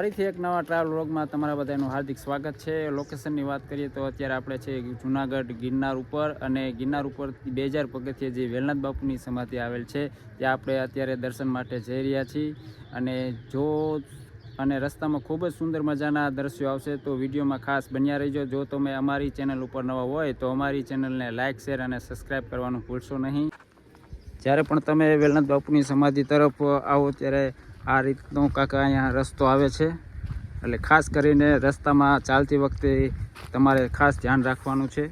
ફરીથી એક નવા ટ્રાવેલ વ્લોગમાં તમારા બધાનું હાર્દિક સ્વાગત છે. લોકેશનની વાત કરીએ તો અત્યારે આપણે છે જુનાગઢ ગિરનાર ઉપર અને ગિરનાર ઉપર બે હજાર પગથિયે જે વેલનાથ બાપુની સમાધિ આવેલ છે, ત્યાં આપણે અત્યારે દર્શન માટે જઈ રહ્યા છીએ. અને જો અને રસ્તામાં ખૂબ જ સુંદર મજાના દ્રશ્યો આવશે તો વિડીયોમાં ખાસ બન્યા રહીજો. જો તમે અમારી ચેનલ ઉપર નવા હોય તો અમારી ચેનલને લાઇક શેર અને સબસ્ક્રાઈબ કરવાનું ભૂલશો નહીં. જ્યારે પણ તમે વેલનાથ બાપુની સમાધિ તરફ આવો ત્યારે આ રીતનો કાકા અહીંયા રસ્તો આવે છે. એટલે ખાસ કરીને રસ્તામાં ચાલતી વખતે તમારે ખાસ ધ્યાન રાખવાનું છે.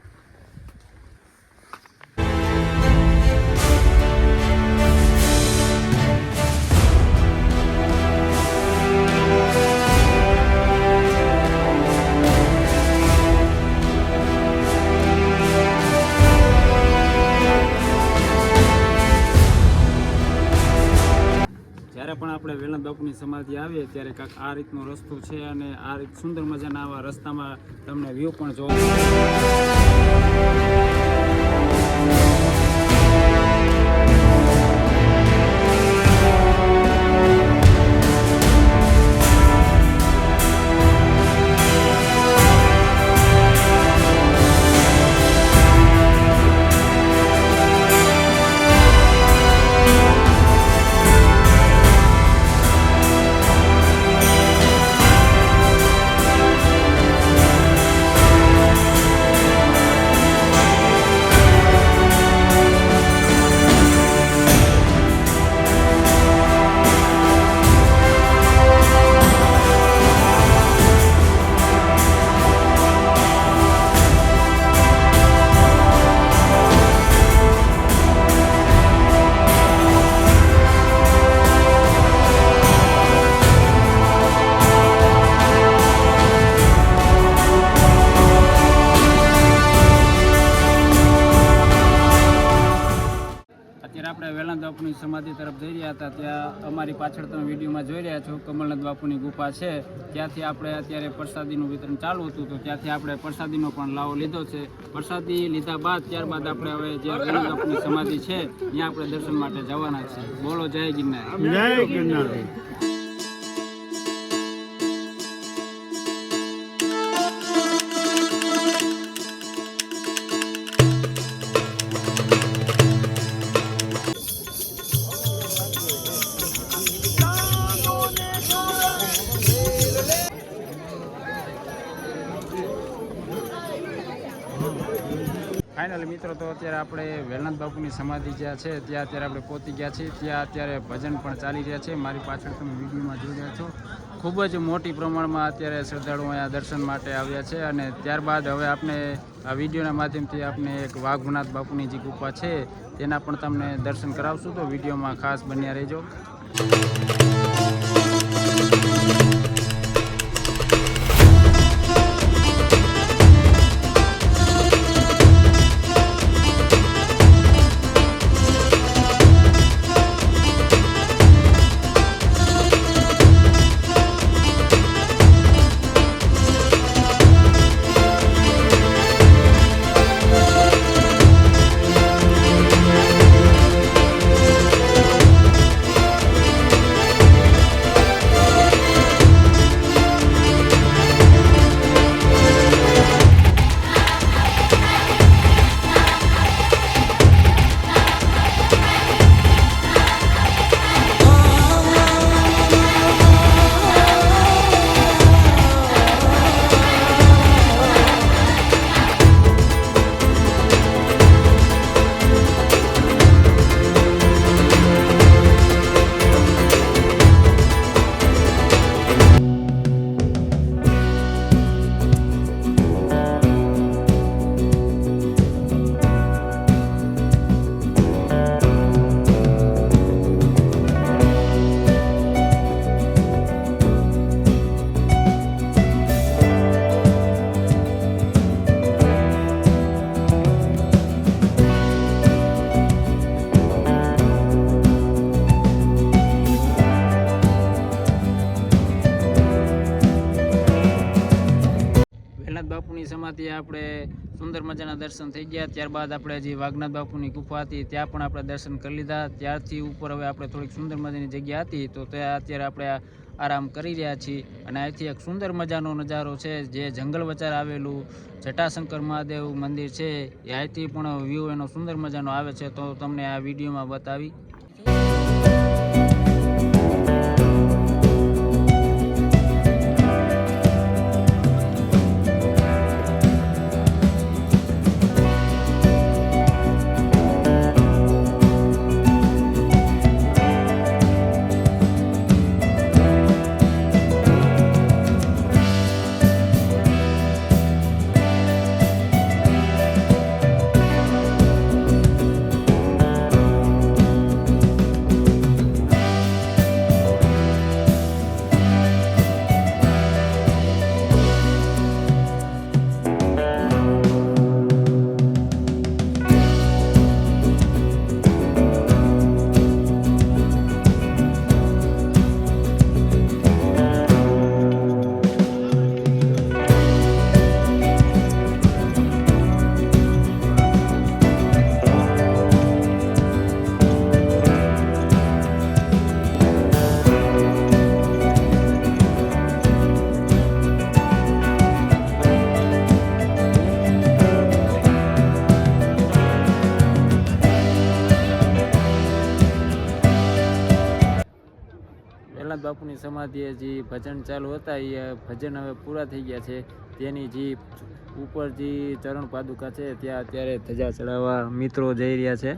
જ્યારે પણ આપણે વેલણ બાપુની સમાધિ આવીએ ત્યારે કાંક આ રીતનો રસ્તો છે અને આ રીત સુંદર મજાના આવા રસ્તામાં તમને વ્યૂ પણ જોવા સમાધિ તરફ જઈ રહ્યા હતા, ત્યાં અમારી પાછળ તમે વિડીયોમાં જોઈ રહ્યા છો, કમલનાથ બાપુની ગુફા છે. ત્યાંથી આપણે અત્યારે પ્રસાદીનું વિતરણ ચાલુ હતું, તો ત્યાંથી આપણે પ્રસાદીનો પણ લાવો લીધો છે. પ્રસાદી લીધા બાદ ત્યારબાદ આપણે હવે જે ગણેશ બાપુની સમાધિ છે, ત્યાં આપણે દર્શન માટે જવાના છે બોલો, જય ગિરનાર. જય ગિરનાર. ફાઇનલી મિત્રો, તો અત્યારે આપણે વેલનાથ બાપુની સમાધિ જ્યાં છે. ત્યાં અત્યારે આપણે પહોંચી ગયા છીએ. ત્યાં અત્યારે ભજન પણ ચાલી રહ્યા છે. મારી પાછળ તમે વિડીયોમાં જોઈ રહ્યા છો. ખૂબ જ મોટી પ્રમાણમાં અત્યારે શ્રદ્ધાળુઓ અહીંયા દર્શન માટે આવ્યા છે અને ત્યારબાદ હવે આપણે આ વિડીયોના માધ્યમથી આપણે એક વાઘનાથ બાપુની જે ગુફા છે, તેના પણ તમને દર્શન કરાવશું. તો વિડીયોમાં ખાસ બન્યા રહેજો. ગુફાથી આપણે સુંદર મજાના દર્શન થઈ ગયા. ત્યારબાદ આપણે જે વાઘનાથ બાપુની ગુફા હતી, ત્યાં પણ આપણે દર્શન કરી લીધા. ત્યારથી ઉપર હવે આપણે થોડીક સુંદર મજાની જગ્યા હતી, તો ત્યાં અત્યારે આપણે આરામ કરી રહ્યા છીએ. અને અહીંથી એક સુંદર મજાનો નજારો છે, જે જંગલ વચાર આવેલું જટાશંકર મહાદેવ મંદિર છે. એ અહીંથી પણ વ્યૂ એનો સુંદર મજાનો આવે છે, તો તમને આ વિડીયોમાં બતાવી. સમાધિએ જે ભજન ચાલુ હતા, એ ભજન હવે પૂરા થઈ ગયા છે. તેની જે ઉપર જે ચરણ પાદુકા છે, ત્યાં અત્યારે ધજા ચડાવવા મિત્રો જઈ રહ્યા છે.